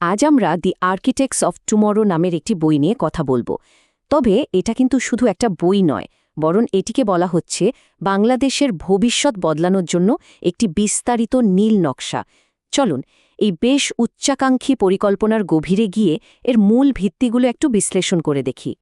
আজ আমরা দি architects of tomorrow নামের একটি বই নিয়ে কথা বলব। তবে এটা কিন্তু শুধু একটা বই নয়, বরং এটিকে বলা হচ্ছে বাংলাদেশের ভবিষ্যৎ বদলানোর জন্য একটি বিস্তারিত নীল নকশা। চলুন, এই বেশ উচ্চাকাঙ্ক্ষী পরিকল্পনার গভীরে গিয়ে এর মূল ভিত্তিগুলো একটু বিশ্লেষণ করে দেখি।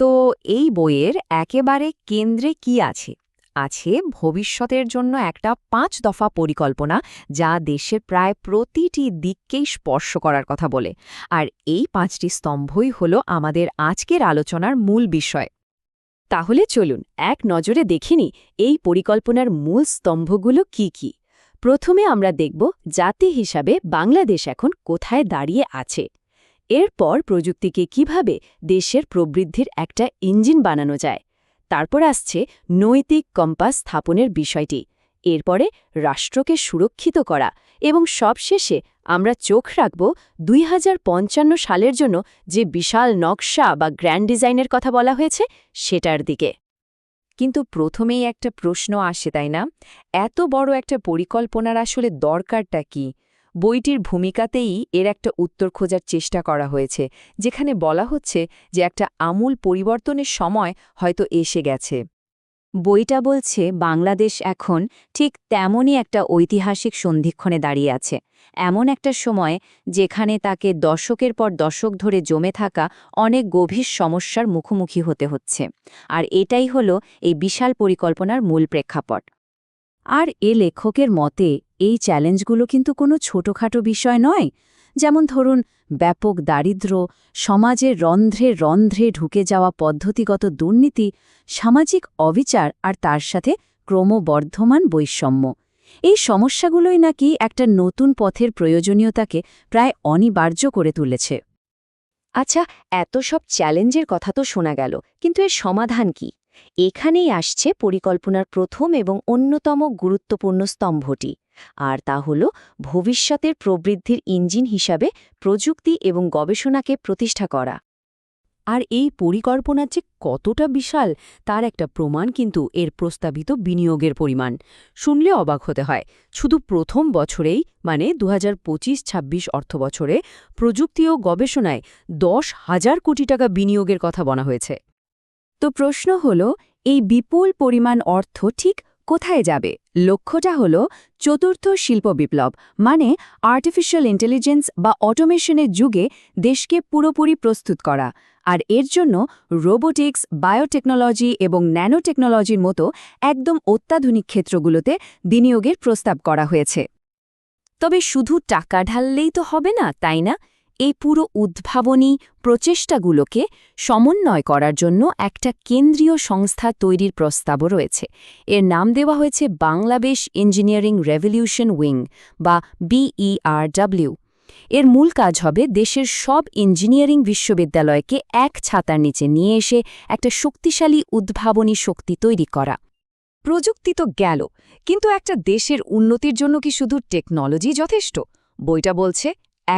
তো এই বইয়ের একেবারে কেন্দ্রে কি আছে? আছে ভবিষ্যতের জন্য একটা পাঁচ দফা পরিকল্পনা যা দেশের প্রায় প্রতিটি দিককেই স্পর্শ করার কথা বলে। আর এই পাঁচটি স্তম্ভই হল আমাদের আজকের আলোচনার মূল বিষয়। তাহলে চলুন এক নজরে দেখিনি এই পরিকল্পনার মূল স্তম্ভগুলো কি কি। প্রথমে আমরা দেখব জাতি হিসাবে বাংলাদেশ এখন কোথায় দাঁড়িয়ে আছে। এরপর প্রযুক্তিকে কীভাবে দেশের প্রবৃদ্ধির একটা ইঞ্জিন বানানো যায়। তারপর আসছে নৈতিক কম্পাস স্থাপনের বিষয়টি। এরপরে রাষ্ট্রকে সুরক্ষিত করা এবং সবশেষে আমরা চোখ রাখব দুই হাজার পঞ্চান্ন সালের জন্য যে বিশাল নকশা বা গ্র্যান্ড ডিজাইনের কথা বলা হয়েছে, সেটার দিকে। কিন্তু প্রথমেই একটা প্রশ্ন আসে, তাই না? এত বড় একটা পরিকল্পনার আসলে দরকারটা কি? বইটির ভূমিকাতেই এর একটা উত্তর খোঁজার চেষ্টা করা হয়েছে, যেখানে বলা হচ্ছে যে একটা আমূল পরিবর্তনের সময় হয়তো এসে গেছে। বইটা বলছে, বাংলাদেশ এখন ঠিক তেমনই একটা ঐতিহাসিক সন্ধিক্ষণে দাঁড়িয়ে আছে। এমন একটা সময় যেখানে তাকে দশকের পর দশক ধরে জমে থাকা অনেক গভীর সমস্যার মুখোমুখি হতে হচ্ছে। আর এটাই হলো এই বিশাল পরিকল্পনার মূল প্রেক্ষাপট। আর এ লেখকের মতে, এই চ্যালেঞ্জগুলো কিন্তু কোনো ছোটখাটো বিষয় নয়। যেমন ধরুন, ব্যাপক দারিদ্র্য সমাজের রন্ধ্রে রন্ধ্রে ঢুকে যাওয়া পদ্ধতিগত দুর্নীতি, সামাজিক অবিচার আর তার সাথে ক্রমবর্ধমান বৈষম্য। এই সমস্যাগুলোই নাকি একটা নতুন পথের প্রয়োজনীয়তাকে প্রায় অনিবার্য করে তুলেছে। আচ্ছা এত সব চ্যালেঞ্জের কথা তো শোনা গেল, কিন্তু এর সমাধান কি? এখানেই আসছে পরিকল্পনার প্রথম এবং অন্যতম গুরুত্বপূর্ণ স্তম্ভটি, আর তা হল ভবিষ্যতের প্রবৃদ্ধির ইঞ্জিন হিসাবে প্রযুক্তি এবং গবেষণাকে প্রতিষ্ঠা করা। আর এই পরিকল্পনা যে কতটা বিশাল, তার একটা প্রমাণ কিন্তু এর প্রস্তাবিত বিনিয়োগের পরিমাণ। শুনলে অবাক হতে হয়, শুধু প্রথম বছরেই মানে দু হাজার পঁচিশ ছাব্বিশ অর্থবছরে, প্রযুক্তি ও গবেষণায় দশ হাজার কোটি টাকা বিনিয়োগের কথা বলা হয়েছে। তো প্রশ্ন হল, এই বিপুল পরিমাণ অর্থ ঠিক কোথায় যাবে? লক্ষ্যটা হল চতুর্থ শিল্প বিপ্লব মানে আর্টিফিশিয়াল ইন্টেলিজেন্স বা অটোমেশনের যুগে দেশকে পুরোপুরি প্রস্তুত করা। আর এর জন্য রোবোটিক্স বায়োটেকনোলজি এবং ন্যানোটেকনোলজির মতো একদম অত্যাধুনিক ক্ষেত্রগুলোতে বিনিয়োগের প্রস্তাব করা হয়েছে। তবে শুধু টাকা ঢাললেই তো হবে না, তাই না? এই পুরো উদ্ভাবনী প্রচেষ্টাগুলোকে সমন্বয় করার জন্য একটা কেন্দ্রীয় সংস্থা তৈরির প্রস্তাবও রয়েছে। এর নাম দেওয়া হয়েছে বাংলাদেশ ইঞ্জিনিয়ারিং রেভলিউশন উইং বা বিইআরডব্লিউ। এর মূল কাজ হবে দেশের সব ইঞ্জিনিয়ারিং বিশ্ববিদ্যালয়কে এক ছাতার নিচে নিয়ে এসে একটা শক্তিশালী উদ্ভাবনী শক্তি তৈরি করা। প্রযুক্তি তো গেল, কিন্তু একটা দেশের উন্নতির জন্য কি শুধু টেকনোলজি যথেষ্ট? বইটা বলছে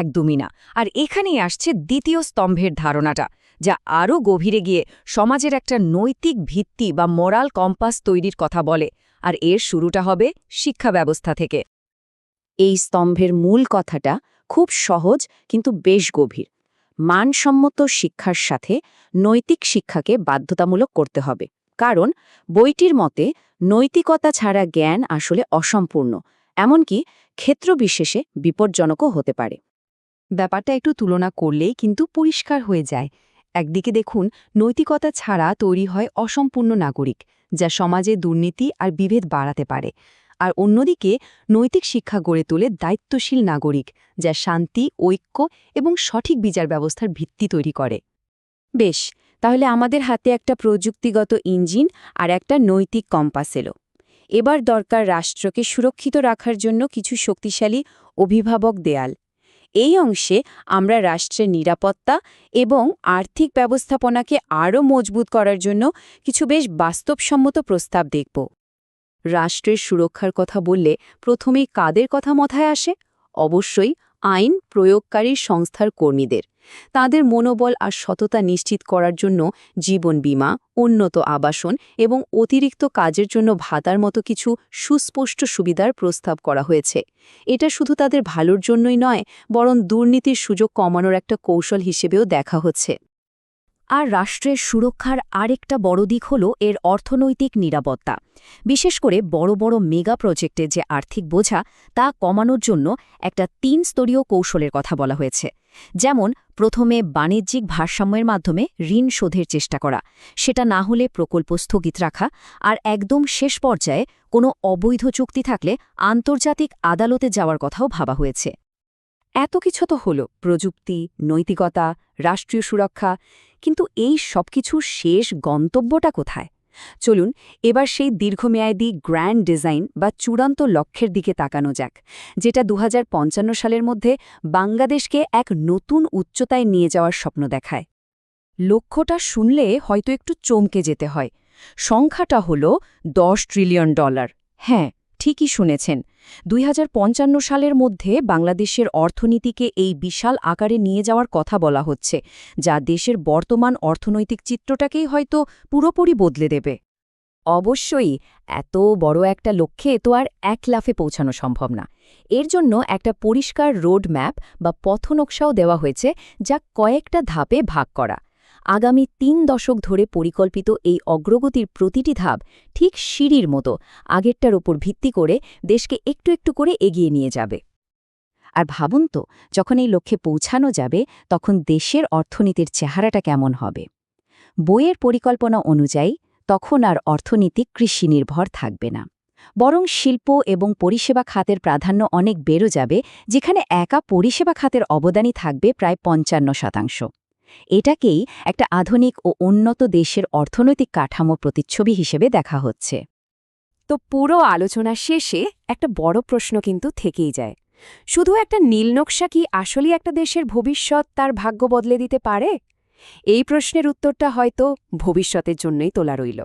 একদমই না। আর এখানেই আসছে দ্বিতীয় স্তম্ভের ধারণাটা, যা আরও গভীরে গিয়ে সমাজের একটা নৈতিক ভিত্তি বা মোরাল কম্পাস তৈরির কথা বলে, আর এর শুরুটা হবে শিক্ষা ব্যবস্থা থেকে। এই স্তম্ভের মূল কথাটা খুব সহজ কিন্তু বেশ গভীর। মানসম্মত শিক্ষার সাথে নৈতিক শিক্ষাকে বাধ্যতামূলক করতে হবে। কারণ বইটির মতে, নৈতিকতা ছাড়া জ্ঞান আসলে অসম্পূর্ণ, এমনকি ক্ষেত্রবিশেষে বিপজ্জনকও হতে পারে। ব্যাপারটা একটু তুলনা করলেই কিন্তু পরিষ্কার হয়ে যায়। একদিকে দেখুন, নৈতিকতা ছাড়া তৈরি হয় অসম্পূর্ণ নাগরিক, যা সমাজে দুর্নীতি আর বিভেদ বাড়াতে পারে। আর অন্যদিকে, নৈতিক শিক্ষা গড়ে তোলে দায়িত্বশীল নাগরিক, যা শান্তি, ঐক্য এবং সঠিক বিচার ব্যবস্থার ভিত্তি তৈরি করে। বেশ, তাহলে আমাদের হাতে একটা প্রযুক্তিগত ইঞ্জিন আর একটা নৈতিক কম্পাস এলো। এবার দরকার রাষ্ট্রকে সুরক্ষিত রাখার জন্য কিছু শক্তিশালী অভিভাবক দেয়াল। এই অংশে আমরা রাষ্ট্রের নিরাপত্তা এবং আর্থিক ব্যবস্থাপনাকে আরও মজবুত করার জন্য কিছু বেশ বাস্তবসম্মত প্রস্তাব দেখব। রাষ্ট্রের সুরক্ষার কথা বললে প্রথমেই কাদের কথা মাথায় আসে? অবশ্যই আইন প্রয়োগকারী সংস্থার কর্মীদের। তাদের মনোবল আর সততা নিশ্চিত করার জন্য জীবন বিমা, উন্নত আবাসন এবং অতিরিক্ত কাজের জন্য ভাতার মতো কিছু সুস্পষ্ট সুবিধার প্রস্তাব করা হয়েছে। এটা শুধু তাদের ভালোর জন্যই নয়, বরং দুর্নীতির সুযোগ কমানোর একটা কৌশল হিসেবেও দেখা হচ্ছে। আর রাষ্ট্রের সুরক্ষার আরেকটা বড় দিক হল এর অর্থনৈতিক নিরাপত্তা। বিশেষ করে বড় বড় মেগা প্রজেক্টের যে আর্থিক বোঝা, তা কমানোর জন্য একটা তিন স্তরীয় কৌশলের কথা বলা হয়েছে। যেমন, প্রথমে বাণিজ্যিক ভারসাম্যের মাধ্যমে ঋণ শোধের চেষ্টা করা, সেটা না হলে প্রকল্প স্থগিত রাখা, আর একদম শেষ পর্যায়ে কোনো অবৈধ চুক্তি থাকলে আন্তর্জাতিক আদালতে যাওয়ার কথাও ভাবা হয়েছে। এত কিছু তো হল, প্রযুক্তি, নৈতিকতা, রাষ্ট্রীয় সুরক্ষা কিন্তু এই সবকিছুর শেষ গন্তব্যটা কোথায়? চলুন, এবার সেই দীর্ঘমেয়াদী গ্র্যান্ড ডিজাইন বা চূড়ান্ত লক্ষ্যের দিকে তাকানো যাক, যেটা দু হাজার পঞ্চান্ন সালের মধ্যে বাংলাদেশকে এক নতুন উচ্চতায় নিয়ে যাওয়ার স্বপ্ন দেখায়। লক্ষ্যটা শুনলে হয়তো একটু চমকে যেতে হয়। সংখ্যাটা হল দশ ট্রিলিয়ন ডলার। হ্যাঁ ঠিকই শুনেছেন। দুই হাজার পঞ্চান্ন সালের মধ্যে বাংলাদেশের অর্থনীতিকে এই বিশাল আকারে নিয়ে যাওয়ার কথা বলা হচ্ছে, যা দেশের বর্তমান অর্থনৈতিক চিত্রটাকেই হয়তো পুরোপুরি বদলে দেবে। অবশ্যই, এত বড় একটা লক্ষ্যে তো আর এক লাফে পৌঁছানো সম্ভব না। এর জন্য একটা পরিষ্কার রোড ম্যাপ বা পথনকশাও দেওয়া হয়েছে, যা কয়েকটা ধাপে ভাগ করা। আগামী তিন দশক ধরে পরিকল্পিত এই অগ্রগতির প্রতিটি ধাপ ঠিক সিঁড়ির মতো আগেরটার ওপর ভিত্তি করে দেশকে একটু একটু করে এগিয়ে নিয়ে যাবে। আর ভাবুন তো, যখন এই লক্ষ্যে পৌঁছানো যাবে, তখন দেশের অর্থনীতির চেহারাটা কেমন হবে? বইয়ের পরিকল্পনা অনুযায়ী, তখন আর অর্থনীতি কৃষি নির্ভর থাকবে না। বরং শিল্প এবং পরিষেবা খাতের প্রাধান্য অনেক বেড়ে যাবে, যেখানে একা পরিষেবা খাতের অবদানই থাকবে প্রায় পঞ্চান্ন শতাংশ। এটাকেই একটা আধুনিক ও উন্নত দেশের অর্থনৈতিক কাঠামো প্রতিচ্ছবি হিসেবে দেখা হচ্ছে। তো পুরো আলোচনা শেষে একটা বড় প্রশ্ন কিন্তু থেকেই যায়। শুধু একটা নীলনকশা কি আসলেই একটা দেশের ভবিষ্যৎ তার ভাগ্য বদলে দিতে পারে? এই প্রশ্নের উত্তরটা হয়তো ভবিষ্যতের জন্যই তোলা রইল।